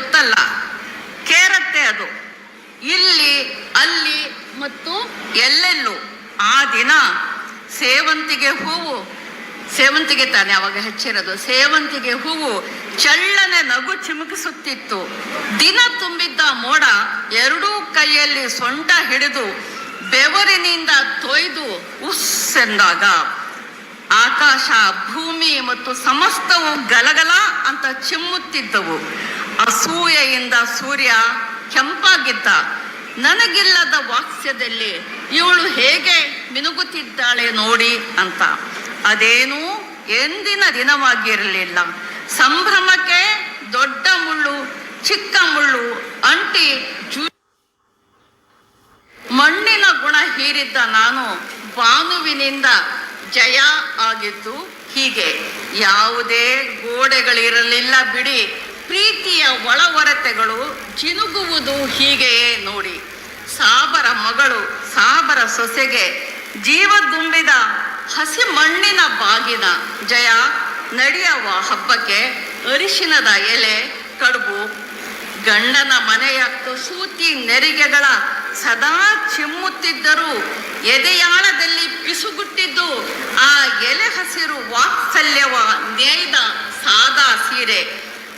ಗೊತ್ತಲ್ಲ. ಕೇರತ್ತೆ ಅದು. ಇಲ್ಲಿ, ಅಲ್ಲಿ ಮತ್ತು ಎಲ್ಲೆಲ್ಲೂ. ಆ ದಿನ ಸೇವಂತಿಗೆ ಹೂವು, ಸೇವಂತಿಗೆ ತಾನೆ ಅವಾಗ ಹೆಚ್ಚಿರೋದು. ಸೇವಂತಿಗೆ ಹೂವು ಚಳ್ಳನೆ ನಗು ಚಿಮುಕಿಸುತ್ತಿತ್ತು. ದಿನ ತುಂಬಿದ್ದ ಮೋಡ ಎರಡೂ ಕೈಯಲ್ಲಿ ಸೊಂಟ ಹಿಡಿದು ಬೆವರಿನಿಂದ ತೊಯ್ದು ಉಸ್ ಎಂದಾಗ ಆಕಾಶ ಭೂಮಿ ಮತ್ತು ಸಮಸ್ತವು ಗಲಗಲ ಅಂತ ಚಿಮ್ಮುತ್ತಿದ್ದವು. ಅಸೂಯೆಯಿಂದ ಸೂರ್ಯ ಕೆಂಪಾಗಿದ್ದ. ನನಗಿಲ್ಲದ ವಾಕ್ಸ್ಯದಲ್ಲಿ ಇವಳು ಹೇಗೆ ಮಿನುಗುತ್ತಿದ್ದಾಳೆ ನೋಡಿ ಅಂತ. ಅದೇನೂ ಎಂದಿನ ದಿನವಾಗಿರಲಿಲ್ಲ. ಸಂಭ್ರಮಕ್ಕೆ ದೊಡ್ಡ ಮುಳ್ಳು, ಚಿಕ್ಕ ಮುಳ್ಳು, ಅಂಟಿ ಜೂ ಮಣ್ಣಿನ ಗುಣ ಹೀರಿದ್ದ ನಾನು ಬಾನುವಿನಿಂದ ಜಯ ಆಗಿದ್ದು ಹೀಗೆ. ಯಾವುದೇ ಗೋಡೆಗಳಿರಲಿಲ್ಲ ಬಿಡಿ. ಪ್ರೀತಿಯ ಒಳವರತೆಗಳು ಜಿನುಗುವುದು ಹೀಗೆಯೇ ನೋಡಿ. ಸಾಬರ ಮಗಳು ಸಾಬರ ಸೊಸೆಗೆ ಜೀವ ತುಂಬಿದ ಹಸಿ ಮಣ್ಣಿನ ಬಾಗಿನ ಜಯ ನಡೆಯುವ ಹಬ್ಬಕ್ಕೆ ಅರಿಶಿನದ ಎಲೆ, ಕಡುಬು, ಗಂಡನ ಮನೆಯ ಕಸೂತಿ ನೆರಿಗೆಗಳ ಸದಾ ಚಿಮ್ಮುತ್ತಿದ್ದರೂ ಎದೆಯಾಳದಲ್ಲಿ ಪಿಸುಗುಟ್ಟಿದ್ದು ಆ ಎಲೆ ಹಸಿರು ವಾತ್ಸಲ್ಯವ ನೇಯ್ದ ಸಾದಾ ಸೀರೆ.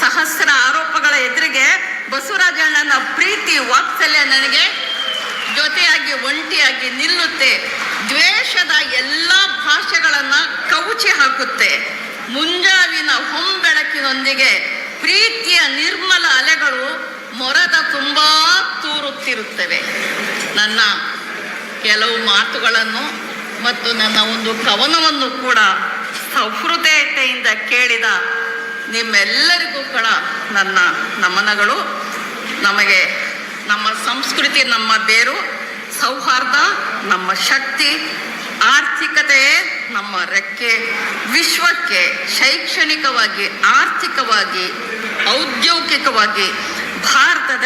ಸಹಸ್ರ ಆರೋಪಗಳ ಎದುರಿಗೆ ಬಸವರಾಜಣ್ಣನ ಪ್ರೀತಿ ವಾತ್ಸಲ್ಯ ನನಗೆ ಜೊತೆಯಾಗಿ ಒಂಟಿಯಾಗಿ ನಿಲ್ಲುತ್ತೆ. ದ್ವೇಷದ ಎಲ್ಲ ಭಾಷೆಗಳನ್ನು ಕವುಚಿ ಹಾಕುತ್ತೆ. ಮುಂಜಾವಿನ ಹೊಂಬೆಳಕಿನೊಂದಿಗೆ ಪ್ರೀತಿಯ ನಿರ್ಮಲ ಅಲೆಗಳು ಮೊರದ ತುಂಬಾ ತೂರುತ್ತಿರುತ್ತವೆ. ನನ್ನ ಕೆಲವು ಮಾತುಗಳನ್ನು ಮತ್ತು ನನ್ನ ಒಂದು ಕವನವನ್ನು ಕೂಡ ಸೌಹೃದಯತೆಯಿಂದ ಕೇಳಿದ ನಿಮ್ಮೆಲ್ಲರಿಗೂ ಕೂಡ ನನ್ನ ನಮನಗಳು. ನಮಗೆ ನಮ್ಮ ಸಂಸ್ಕೃತಿ ನಮ್ಮ ಬೇರು, ಸೌಹಾರ್ದ, ನಮ್ಮ ಶಕ್ತಿ ಆರ್ಥಿಕತೆಯೇ ನಮ್ಮ ರೆಕ್ಕೆ, ವಿಶ್ವಕ್ಕೆ ಶೈಕ್ಷಣಿಕವಾಗಿ, ಆರ್ಥಿಕವಾಗಿ, ಔದ್ಯೋಗಿಕವಾಗಿ ಭಾರತದ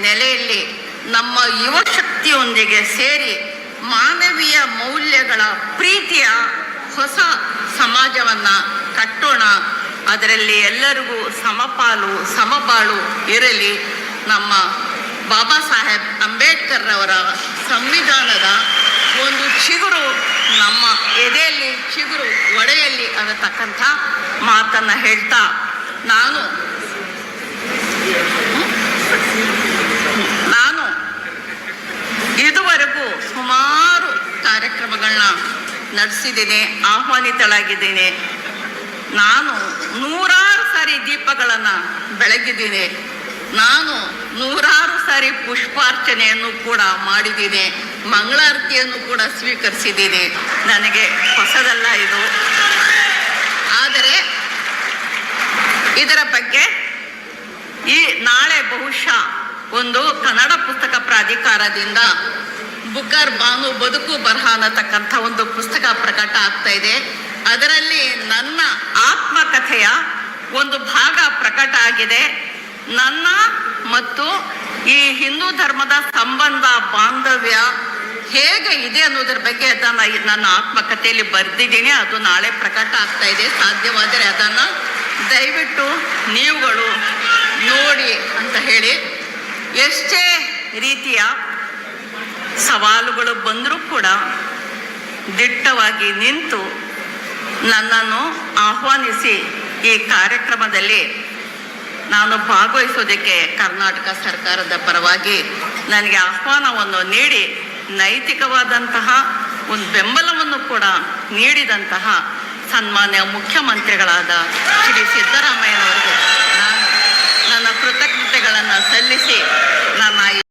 ನೆಲೆಯಲ್ಲಿ ನಮ್ಮ ಯುವ ಶಕ್ತಿಯೊಂದಿಗೆ ಸೇರಿ ಮಾನವೀಯ ಮೌಲ್ಯಗಳ ಪ್ರೀತಿಯ ಹೊಸ ಸಮಾಜವನ್ನು ಕಟ್ಟೋಣ. ಅದರಲ್ಲಿ ಎಲ್ಲರಿಗೂ ಸಮಪಾಲು, ಸಮಬಾಳು ಇರಲಿ. ನಮ್ಮ ಬಾಬಾ ಸಾಹೇಬ್ ಅಂಬೇಡ್ಕರ್ ಅವರ ಸಂವಿಧಾನದ ಒಂದು ಚಿಗುರು ನಮ್ಮ ಎದೆಯಲ್ಲಿ, ಚಿಗುರು ಒಡೆಯಲ್ಲಿ ಅನ್ನತಕ್ಕಂಥ ಮಾತನ್ನ ಹೇಳ್ತಾ ನಾನು ನಾನು ಇದುವರೆಗೂ ಸುಮಾರು ಕಾರ್ಯಕ್ರಮಗಳನ್ನ ನಡೆಸಿದ್ದೀನಿ, ಆಹ್ವಾನಿತಳಾಗಿದ್ದೀನಿ. ನಾನು ನೂರಾರು ಸಾರಿ ದೀಪಗಳನ್ನು ಬೆಳಗಿದ್ದೀನಿ. ನಾನು ನೂರಾರು ಸಾರಿ ಪುಷ್ಪಾರ್ಚನೆಯನ್ನು ಕೂಡ ಮಾಡಿದ್ದೀನಿ. ಮಂಗಳಾರತಿಯನ್ನು ಕೂಡ ಸ್ವೀಕರಿಸಿದ್ದೀನಿ. ನನಗೆ ಹೊಸದಲ್ಲ ಇದು. ಆದರೆ ಇದರ ಬಗ್ಗೆ ಈ ನಾಳೆ ಬಹುಶಃ ಒಂದು ಕನ್ನಡ ಪುಸ್ತಕ ಪ್ರಾಧಿಕಾರದಿಂದ ಬುಕ್ಕರ್ ಬಾನು ಬದುಕು ಬರಹ ಅನ್ನತಕ್ಕಂಥ ಒಂದು ಪುಸ್ತಕ ಪ್ರಕಟ ಆಗ್ತಾ ಇದೆ. ಅದರಲ್ಲಿ ನನ್ನ ಆತ್ಮಕಥೆಯ ಒಂದು ಭಾಗ ಪ್ರಕಟ ಆಗಿದೆ. ನನ್ನ ಮತ್ತು ಈ ಹಿಂದೂ ಧರ್ಮದ ಸಂಬಂಧ, ಬಾಂಧವ್ಯ ಹೇಗೆ ಇದೆ ಅನ್ನೋದ್ರ ಬಗ್ಗೆ ಅದನ್ನ ನನ್ನ ಆತ್ಮಕಥೆಯಲ್ಲಿ ಬರೆದಿದ್ದೀನಿ. ಅದು ನಾಳೆ ಪ್ರಕಟ ಆಗ್ತಾ ಇದೆ. ಸಾಧ್ಯವಾದರೆ ಅದನ್ನ ದಯವಿಟ್ಟು ನೀವುಗಳು ನೋಡಿ ಅಂತ ಹೇಳಿ. ಎಷ್ಟೇ ರೀತಿಯ ಸವಾಲುಗಳು ಬಂದರೂ ಕೂಡ ದಿಟ್ಟವಾಗಿ ನಿಂತು ನನ್ನನ್ನು ಆಹ್ವಾನಿಸಿ ಈ ಕಾರ್ಯಕ್ರಮದಲ್ಲಿ ನಾನು ಭಾಗವಹಿಸೋದಕ್ಕೆ ಕರ್ನಾಟಕ ಸರ್ಕಾರದ ಪರವಾಗಿ ನನಗೆ ಆಹ್ವಾನವನ್ನು ನೀಡಿ, ನೈತಿಕವಾದಂತಹ ಒಂದು ಬೆಂಬಲವನ್ನು ಕೂಡ ನೀಡಿದಂತಹ ಸನ್ಮಾನ್ಯ ಮುಖ್ಯಮಂತ್ರಿಗಳಾದ ಶ್ರೀ ಸಿದ್ದರಾಮಯ್ಯನವರಿಗೆ ನಾನು ನನ್ನ ಕೃತಜ್ಞತೆಗಳನ್ನು ಸಲ್ಲಿಸಿ ನನ್ನ